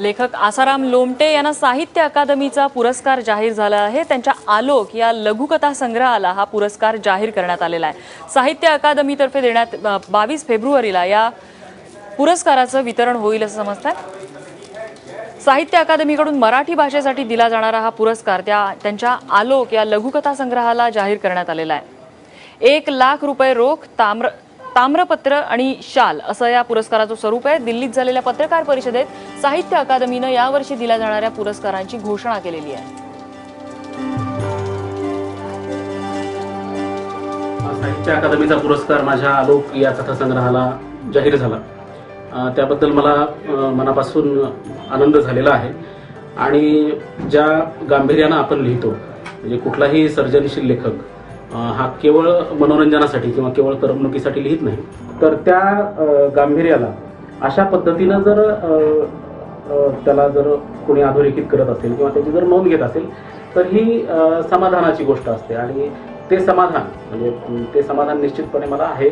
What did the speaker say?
लेखक आसाराम लोमटे यांना साहित्य अकादमीचा पुरस्कार जाहीर झाला आहे. त्यांच्या आलोक या लघुकथा संग्रहाला हा पुरस्कार जाहीर करण्यात आलेला आहे. साहित्य अकादमीतर्फे देण्यात बावीस फेब्रुवारीला या पुरस्काराचं वितरण होईल असं समजतात साहित्य अकादमीकडून मराठी भाषेसाठी दिला जाणारा हा पुरस्कार त्या त्यांच्या आलोक या लघुकथा संग्रहाला जाहीर करण्यात आलेला आहे. एक लाख रुपये रोख ताम्र ताम्रपत्र आणि शाल असं या पुरस्काराचं स्वरूप आहे. दिल्लीत झालेल्या पत्रकार परिषदेत साहित्य अकादमीनं यावर्षी दिल्या जाणाऱ्या पुरस्कारांची घोषणा केलेली आहे. साहित्य अकादमीचा पुरस्कार माझ्या आलोक या कथासंग्रहाला जाहीर झाला. त्याबद्दल मला मनापासून आनंद झालेला आहे. आणि ज्या गांभीर्यानं आपण लिहितो म्हणजे कुठलाही सर्जनशील लेखक हा केवळ मनोरंजनासाठी किंवा केवळ करमणुकीसाठी लिहित नाही. तर त्या गांभीर्याला अशा पद्धतीनं जर त्याला जर कोणी अधोरेखित करत असेल किंवा त्याची जर नोंद घेत असेल तर ही समाधानाची गोष्ट असते. आणि ते समाधान म्हणजे ते समाधान निश्चितपणे मला आहे.